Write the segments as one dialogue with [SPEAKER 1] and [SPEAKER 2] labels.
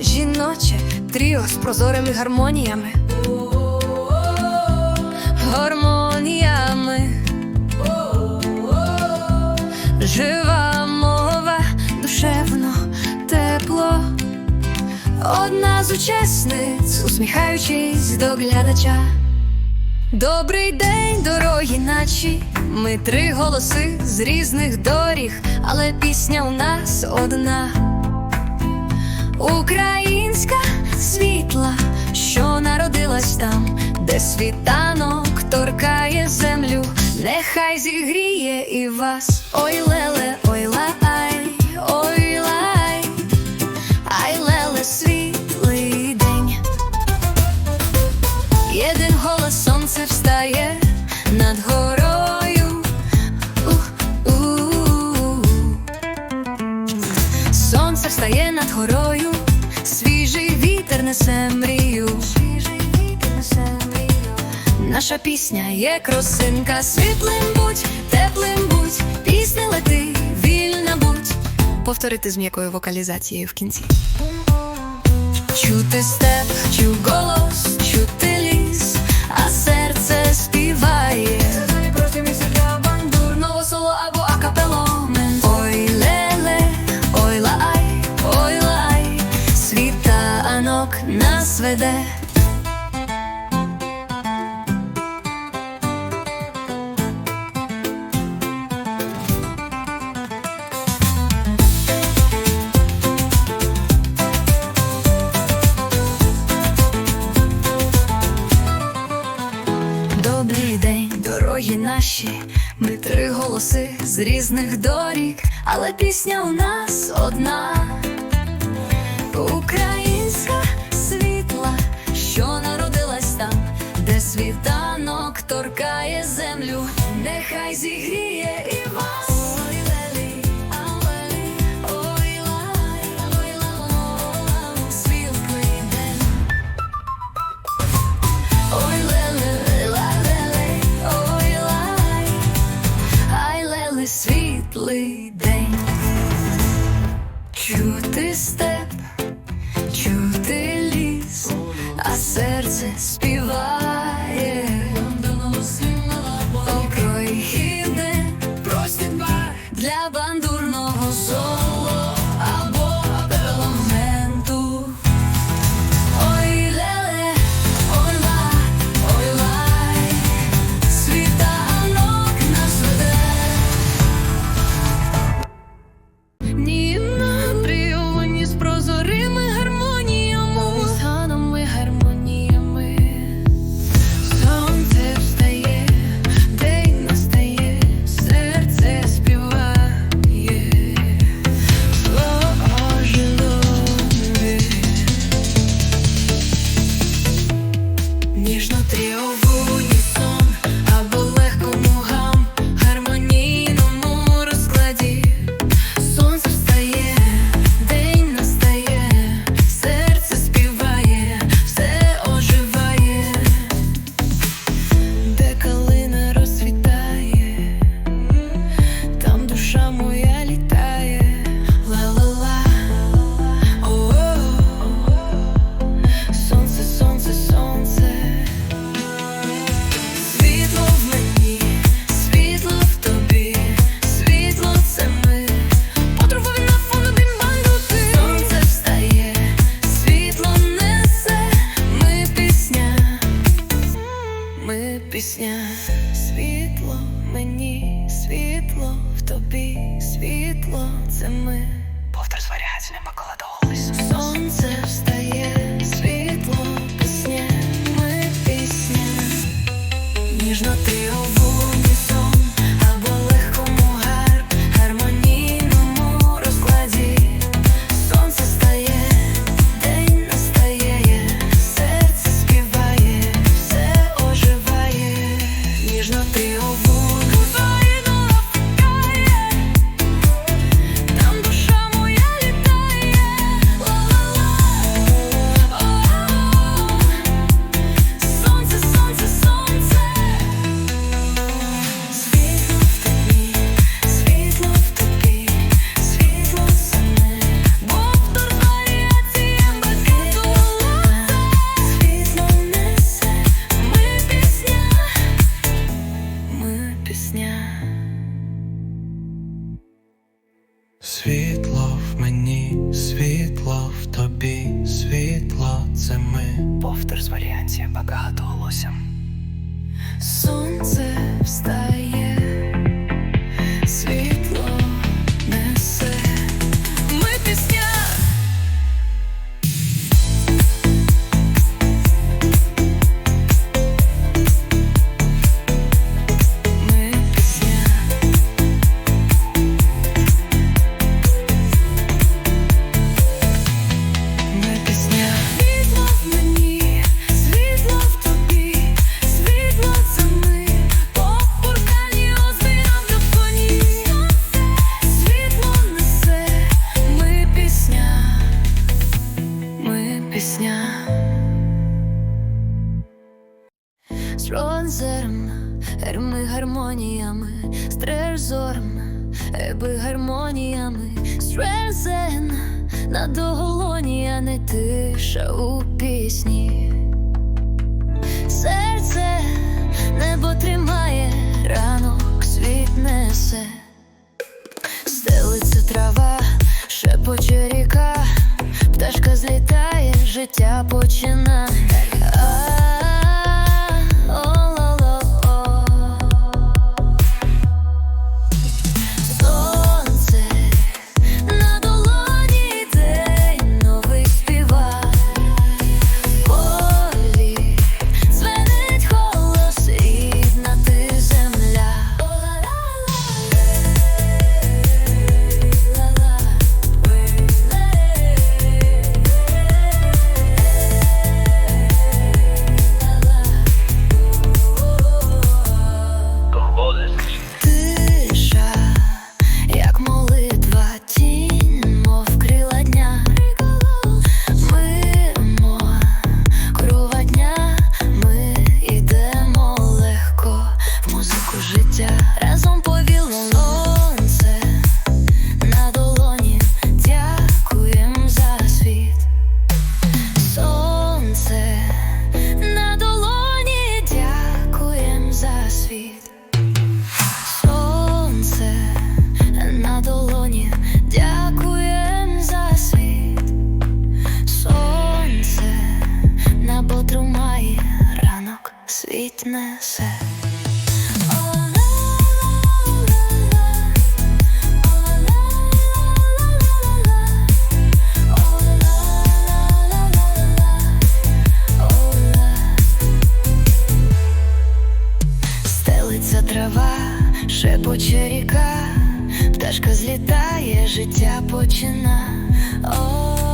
[SPEAKER 1] Жіноче тріо з прозорими гармоніями. Гармоніями. Жива мова, душевно, тепло. Одна з учасниць, усміхаючись до глядача. Добрий день, дорогі начі. Ми три голоси з різних доріг, але пісня у нас одна. Українська світла, що народилась там, де світанок торкає землю, нехай зігріє і вас. Ой леле, несе мрію. Наша пісня є кросинка, світлим будь, теплим будь, пісня лети, вільна будь. Повторити з м'якою вокалізацією в кінці. Чути степ, чу голос, чути ліс, а серце співає. Наші. Ми три голоси з різних доріг, але пісня у нас одна. Українська світла, що народилась там, де світанок торкає землю, нехай зігріє пісня, світло мені, світло в тобі, світло це ми. Повтор з варіаціями голосу. Сонце встає, повтор
[SPEAKER 2] з варіантів багато голосям.
[SPEAKER 1] Сонце встає. трава, шепоче ріка, пташка злітає, життя починає. breathe. злітає життя почина. О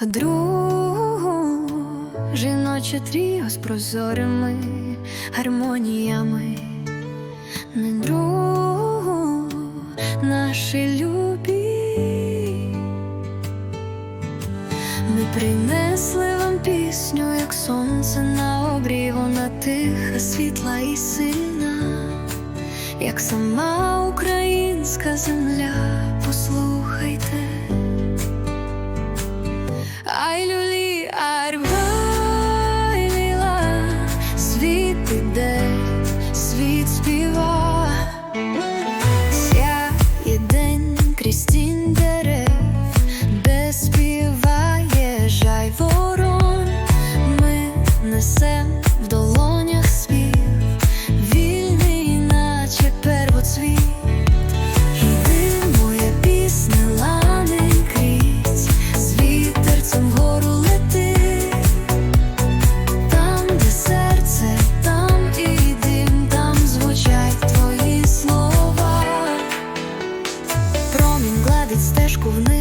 [SPEAKER 1] Другу жіноче тріо з прозорими гармоніями, не другу наші любі, ми принесли вам пісню, як сонце на обрі, вона тиха, світла і сина, як сама українська земля. wasting дорожку вниз.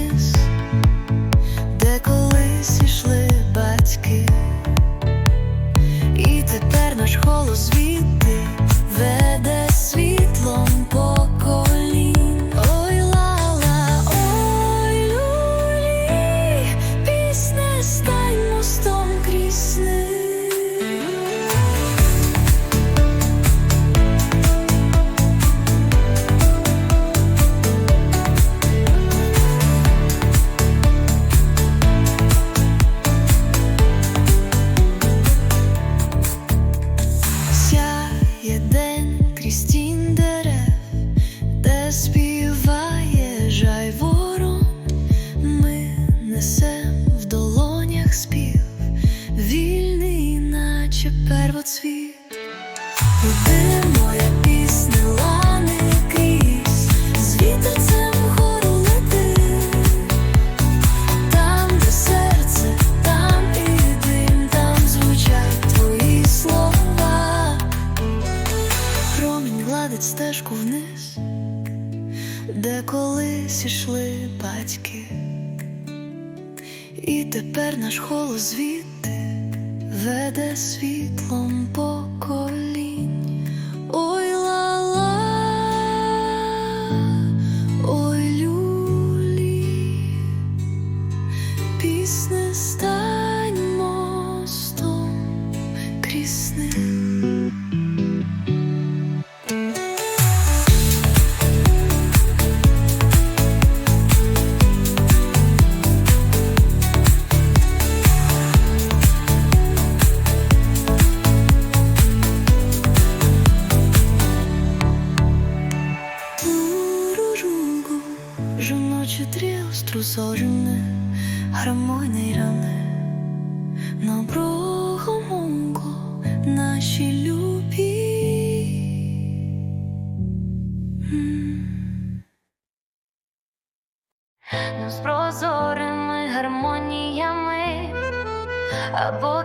[SPEAKER 1] проводить стежку вниз, де колись ішли батьки, і тепер наш голос звідти веде світлом
[SPEAKER 3] по.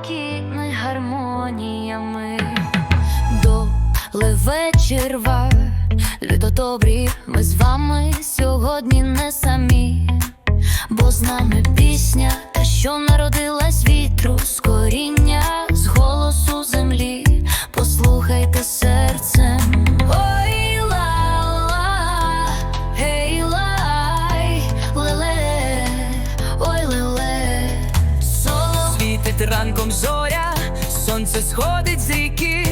[SPEAKER 3] Або гармоніями. Доле вечір ва, добрі, ми з вами сьогодні не самі, бо з нами пісня, та що народилась вітру з коріння, з голосу землі. Послухайте серцем. Ой,
[SPEAKER 2] сонце сходить з ріки.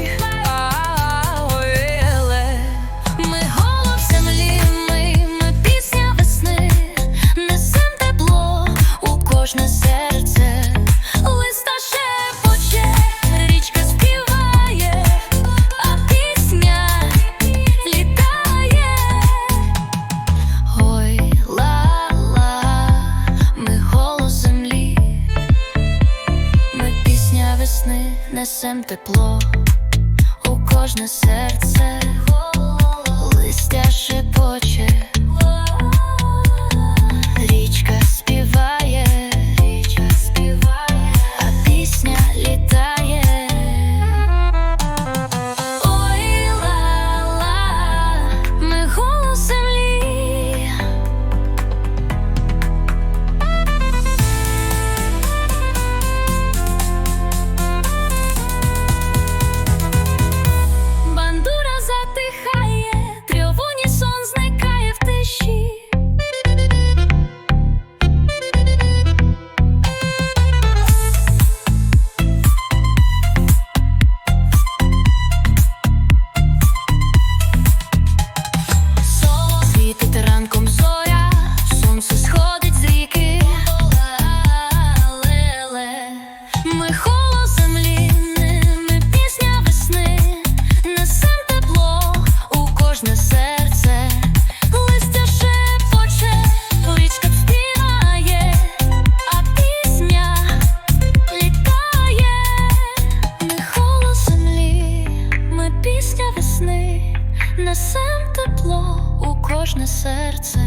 [SPEAKER 3] Несем тепло у кожне серце,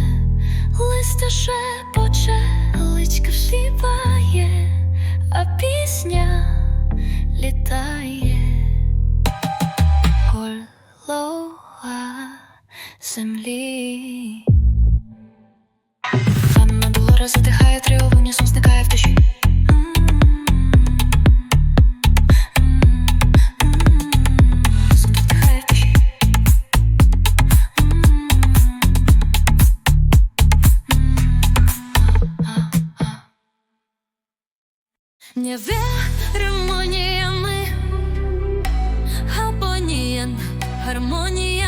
[SPEAKER 3] листя шепоче, личка співає, а пісня літає. Голова землі. Ханна Долора затихає, тривога унісон зникає в душі. Nie гармоніями, абонієн гармоніями